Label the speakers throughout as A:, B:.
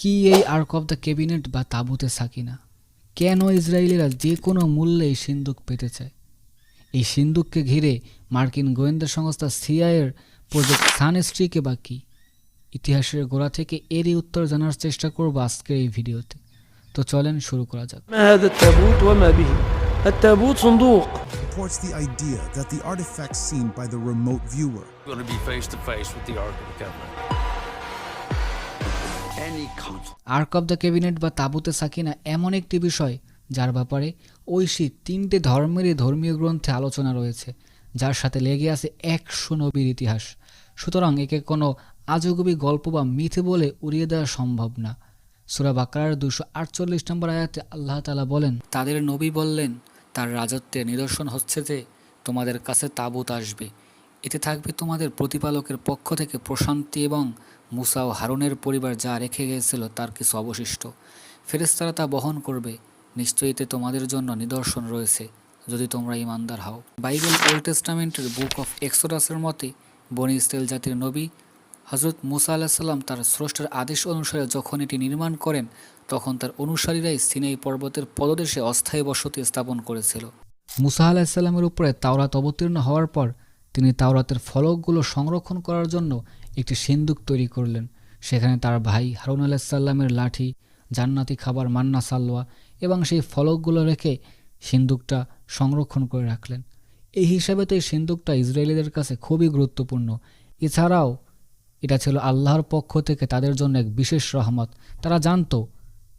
A: কি এই arc of the cabinet বা তাবুতে সাকিনা কেন ইসরায়েলিরা যে কোনো মূল্যে এই সিন্দুক পেতে চায় এই সিন্দুককে ঘিরে মার্কিন গোয়েন্দা সংস্থা সিআইয়ের প্রজেক্ট সানস্ট্রিকে বা কী ইতিহাসের গোড়া থেকে এরই উত্তর জানার চেষ্টা করব আজকের এই ভিডিওতে তো চলেন শুরু করা যাক
B: ما هذا التابوت وما به التابوت صندوق
C: supports the idea that the artifacts seen by the remote viewer
D: going to be face to face with the Ark of the Covenant.
A: Ark of the cabinet বা তাবুতে সাকিনা এমন একটি বিষয় যার ব্যাপারে ঐশী তিনটে ধর্মেরই ধর্মীয় গ্রন্থে আলোচনা রয়েছে, যার সাথে লেগে আছে একশো নবীর ইতিহাস। সুতরাং একে কোনো আজগুবি গল্প বা মিথে বলে উড়িয়ে দেওয়া সম্ভব না। সুরা বাকার দুশো আটচল্লিশ নম্বর আয়াতে আল্লাহ তালা বলেন, তাদের নবী বললেন, তার রাজত্বের নিদর্শন হচ্ছে যে তোমাদের কাছে তাবুত আসবে। এতে থাকবে তোমাদের প্রতিপালকের পক্ষ থেকে প্রশান্তি এবং মুসা ও হারুনের পরিবার যা রেখে গিয়েছিল তার কিছু অবশিষ্ট। ফেরেস্তারা তা বহন করবে। নিশ্চয়ই এতে তোমাদের জন্য নিদর্শন রয়েছে, যদি তোমরা ইমানদার হও। বাইবেল ওল্ড টেস্টামেন্টের বুক অফ এক্সোডাসের মতে, বনি ইসরায়েল জাতির নবী হজরত মুসা আল্লাহ সাল্লাম তার স্রষ্টার আদেশ অনুসারে যখন এটি নির্মাণ করেন, তখন তার অনুসারীরাই সিনাই পর্বতের পদদেশে অস্থায়ী বসতি স্থাপন করেছিল। মুসা আলাহিসাল্লামের উপরে তাওরাত অবতীর্ণ হওয়ার পর তিনি তাওরাতের ফলকগুলো সংরক্ষণ করার জন্য একটি সিন্দুক তৈরি করলেন। সেখানে তার ভাই হারুন আলাহিসাল্লামের লাঠি, জান্নাতি খাবার মান্না সাল্লোয়া এবং সেই ফলকগুলো রেখে সিন্দুকটা সংরক্ষণ করে রাখলেন। এই হিসাবে তো এই সিন্দুকটা ইসরায়েলিদের কাছে খুবই গুরুত্বপূর্ণ। এছাড়াও এটা ছিল আল্লাহর পক্ষ থেকে তাদের জন্য এক বিশেষ রহমত। তারা জানতো,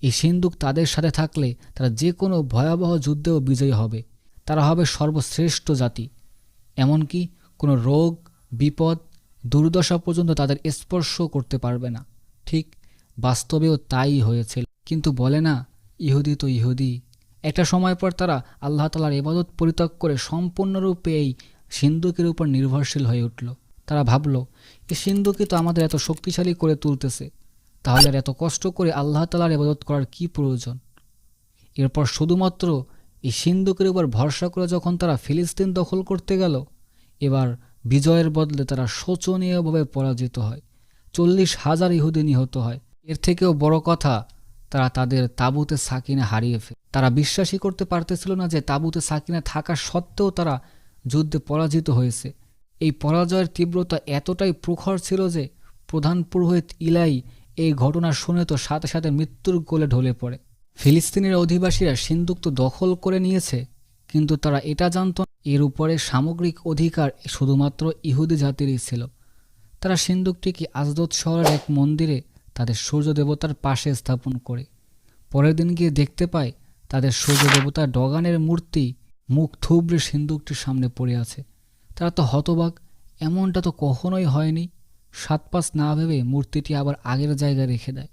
A: এই সিন্দুক তাদের সাথে থাকলে তারা যে কোনো ভয়াবহ যুদ্ধেও বিজয়ী হবে। তারা হবে সর্বশ্রেষ্ঠ জাতি। এমনকি কোনো রোগ, বিপদ, দুর্দশা পর্যন্ত তাদের স্পর্শ করতে পারবে না। ঠিক বাস্তবেও তাই হয়েছিল কিন্তু বলে না, ইহুদি তো ইহুদি। একটা সময় পর তারা আল্লাহ তালার ইবাদত পরিত্যাগ করে সম্পূর্ণরূপে এই সিন্ধুকের উপর নির্ভরশীল হয়ে উঠল। তারা ভাবল এই সিন্ধুকে তো আমাদের এত শক্তিশালী করে তুলতেছে। তাহলে এত কষ্ট করে আল্লাহ তালার ইবাদত করার কি প্রয়োজন? এরপর শুধুমাত্র এই সিন্ধুকের উপর ভরসা করে যখন তারা ফিলিস্তিন দখল করতে গেল এবার বিজয়ের বদলে তারা শোচনীয়ভাবে পরাজিত হয়। চল্লিশ হাজার ইহুদি নিহত হয়। এর থেকেও বড় কথা, তারা তাদের তাঁবুতে সাকিনা হারিয়ে ফেলে। তারা বিশ্বাসই করতে পারতেছিল না যে তাঁবুতে সাকিনা থাকা সত্ত্বেও তারা যুদ্ধে পরাজিত হয়েছে। এই পরাজয়ের তীব্রতা এতটাই প্রখর ছিল যে প্রধান পুরোহিত ইলাই এই ঘটনা শুনে তো সাথে সাথে মৃত্যুর কোলে ঢলে পড়ে। ফিলিস্তিনের অধিবাসীরা সিন্দুক তো দখল করে নিয়েছে কিন্তু তারা এটা জানত, এর উপরে সামগ্রিক অধিকার শুধুমাত্র ইহুদি জাতিরই ছিল। তারা সিন্দুকটিকে আজদত শহরের এক মন্দিরে তাদের সূর্য দেবতার পাশে স্থাপন করে। পরের দিন গিয়ে দেখতে পায়, তাদের সূর্য দেবতা ডগানের মূর্তি মুখ থুবড়ে সিন্দুকটির সামনে পড়ে আছে। তারা তো হতবাক, এমনটা তো কখনোই হয়নি। সাত পাঁচ না ভেবে মূর্তিটি আবার আগের জায়গায় রেখে দেয়।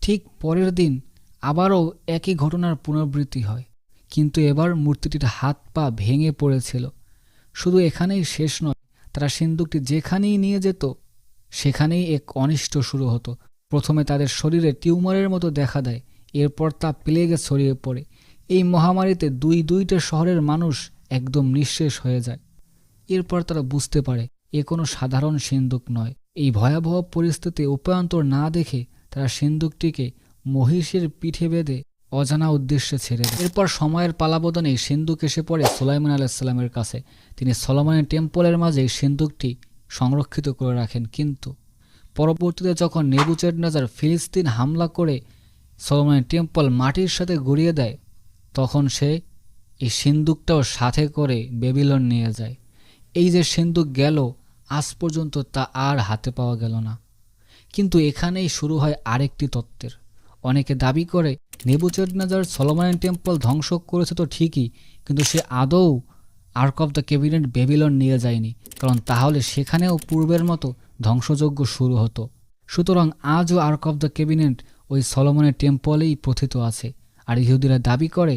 A: ঠিক পরের দিন আবারও একই ঘটনার পুনরাবৃত্তি হয়। কিন্তু এবার মূর্তিটির হাত পা ভেঙে পড়েছিল। শুধু এখানেই শেষ নয়, তারা সিন্দুকটি যেখানেই নিয়ে যেত, সেখানেই এক অনিষ্ট শুরু হতো। প্রথমে তাদের শরীরে টিউমারের মতো দেখা দেয়, এরপর তা প্লেগে ছড়িয়ে পড়ে। এই মহামারীতে দুই দুইটা শহরের মানুষ একদম নিঃশেষ হয়ে যায়। এরপর তারা বুঝতে পারে, এ কোনো সাধারণ সিন্দুক নয়। এই ভয়াবহ পরিস্থিতি উপায়ন্তর না দেখে তারা সিন্দুকটিকে মহিষের পিঠে বেঁধে অজানা উদ্দেশ্যে ছেড়ে দেয়। এরপর সময়ের পালাবদনে সিন্দুক এসে পড়ে সোলাইমান আলাইসাল্লামের কাছে। তিনি সলোমনের টেম্পলের মাঝে এই সিন্দুকটি সংরক্ষিত করে রাখেন, কিন্তু পরবর্তীতে যখন নেবুচেড নাজার ফিলিস্তিন হামলা করে সলোমনের টেম্পল মাটির সাথে গড়িয়ে দেয়, তখন সে এই সিন্দুকটাও সাথে করে বেবিলন নিয়ে যায়। এই যে সিন্দুক গেল, আজ পর্যন্ত তা আর হাতে পাওয়া গেল না। কিন্তু এখানেই শুরু হয় আরেকটি তত্ত্বের। অনেকে দাবি করে নেবুচেডনাজার সলোমন টেম্পল ধ্বংস করেছে তো ঠিকই, কিন্তু সে আদৌ ark of the cabinet Babylon নিয়ে যায়নি, কারণ তাহলে সেখানেও পূর্বের মতো ধ্বংসযজ্ঞ শুরু হতো। সুতরাং আজও আর্ক অফ দ্য ক্যাবিনেট ওই সলোমনের টেম্পলেই প্রথিত আছে, আর ইহুদিরা দাবি করে,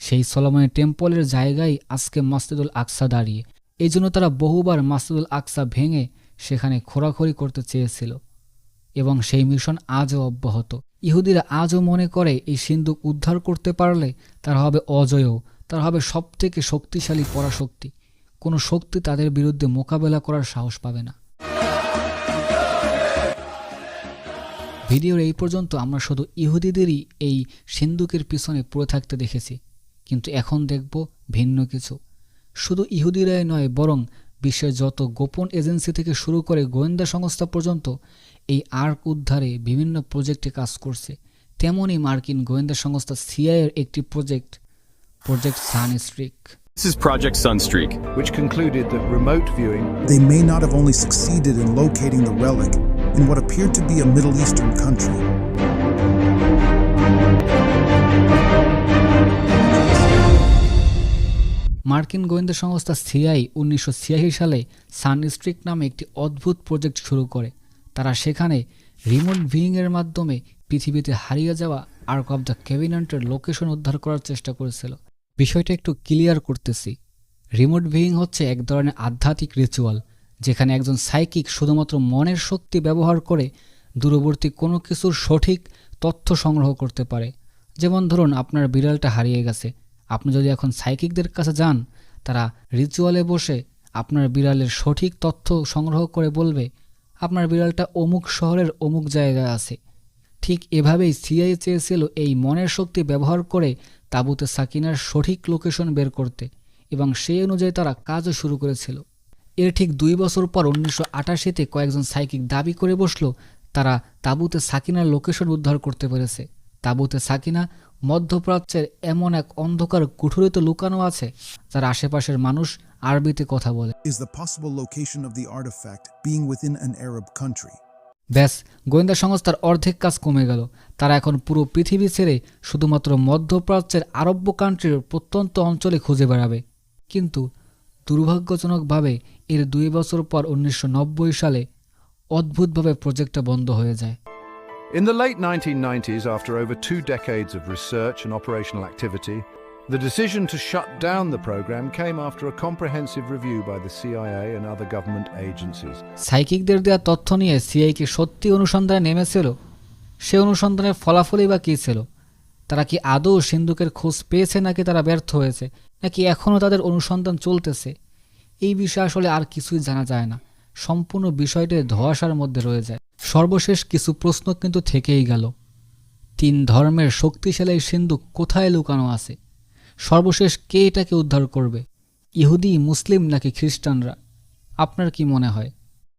A: সেই সলোমনের টেম্পলের জায়গায় আজকে মসজিদুল আকসা দাঁড়িয়ে। এই জন্য তারা বহুবার মাসুদুল আকসা ভেঙে সেখানে খোরাখড়ি করতে চেয়েছিল, এবং সেই মিশন আজও অব্যাহত। ইহুদিরা আজও মনে করে এই সিন্ধুক উদ্ধার করতে পারলে তারা হবে অজয় তারা হবে সবথেকে শক্তিশালী পরাশক্তি। কোনো শক্তি তাদের বিরুদ্ধে মোকাবেলা করার সাহস পাবে না। ভিডিওর এই পর্যন্ত আমরা শুধু ইহুদিদেরই এই সিন্ধুকের পিছনে পড়ে থাকতে দেখেছি, কিন্তু এখন দেখব ভিন্ন কিছু। শুধু ইহুদিরাই নয়, বরং বিশ্বের যত গোপন এজেন্সি থেকে শুরু করে গোয়েন্দা সংস্থা পর্যন্ত এই আর্ক উদ্ধারে বিভিন্ন প্রজেক্টে কাজ করছে তেমনই মার্কিন গোয়েন্দা সংস্থা সিআইয়ের একটি project project Sunstreak
E: This is Project Sunstreak.
F: which concluded that remote viewing
C: They may not have only succeeded in locating the relic in what appeared to be a Middle Eastern country.
A: মার্কিন গোয়েন্দা সংস্থা CI উনিশশো ছিয়াশি সালে সানস্ট্রিক নামে একটি অদ্ভুত project শুরু করে তারা সেখানে রিমোট ভিউইংয়ের মাধ্যমে পৃথিবীতে হারিয়ে যাওয়া আর্ক অব দ্য ক্যাবিনেটের লোকেশন উদ্ধার করার চেষ্টা করেছিল। বিষয়টা একটু ক্লিয়ার করতেছি। রিমোট ভিউইং হচ্ছে এক ধরনের আধ্যাত্মিক রিচুয়াল যেখানে একজন সাইকিক শুধুমাত্র মনের শক্তি ব্যবহার করে দূরবর্তী কোনো কিছুর সঠিক তথ্য সংগ্রহ করতে পারে। যেমন ধরুন, আপনার বিড়ালটা হারিয়ে গেছে। আপনি যদি এখন সাইকিকদের কাছে যান, তারা রিচুয়ালে বসে আপনার বিড়ালের সঠিক তথ্য সংগ্রহ করে বলবে আপনার বিড়ালটা অমুক শহরের অমুক জায়গায় আছে। ঠিক এভাবেই সিআই চেয়েছিল এই মনের শক্তি ব্যবহার করে তাবুতে সাকিনার সঠিক লোকেশন বের করতে এবং সেই অনুযায়ী তারা কাজও শুরু করেছিল। এর ঠিক দুই বছর পর উনিশশো আটাশিতে কয়েকজন সাইকিক দাবি করে বসল, তারা তাবুতে সাকিনার লোকেশন উদ্ধার করতে পেরেছে। তাবুতে সাকিনা মধ্যপ্রাচ্যের এমন এক অন্ধকার কুঠুরিতে লুকানো আছে যার আশেপাশের মানুষ আরবিতে কথা বলে।
C: Is the possible location of the artifact being within an Arab country?
A: ব্যাস গোয়েন্দা সংস্থার অর্ধেক কাজ কমে গেল। তারা এখন পুরো পৃথিবী ছেড়ে শুধুমাত্র মধ্যপ্রাচ্যের আরব্য কান্ট্রির প্রত্যন্ত অঞ্চলে খুঁজে বেড়াবে। কিন্তু দুর্ভাগ্যজনকভাবে এর দুই বছর পর উনিশশো নব্বই সালে অদ্ভুতভাবে প্রজেক্টটা বন্ধ হয়ে যায়।
F: In the late 1990s, after over two decades of research and operational activity, the decision to shut down the program came after a comprehensive review by the CIA and other government agencies.
A: সাইকিকদের দেওয়া তথ্য নিয়ে সিআইকে সত্যি অনুসন্ধানে নেমেছিল সে অনুসন্ধানের ফলাফলই বা কী ছিল তারা কি আদৌ সিন্ধুকের খোঁজ পেয়েছে নাকি তারা ব্যর্থ হয়েছে নাকি এখনও তাদের অনুসন্ধান চলতেছে এই বিষয়ে আসলে আর কিছুই জানা যায় না সম্পূর্ণ বিষয়টি ধোঁয়াশার মধ্যে রয়ে যায় সর্বশেষ কিছু প্রশ্ন কিন্তু থেকেই গেল। তিন ধর্মের শক্তিশালী সিন্ধু কোথায় লুকানো আছে? সর্বশেষ কে এটাকে উদ্ধার করবে? ইহুদি, মুসলিম নাকি খ্রিস্টানরা? আপনার কি মনে হয়?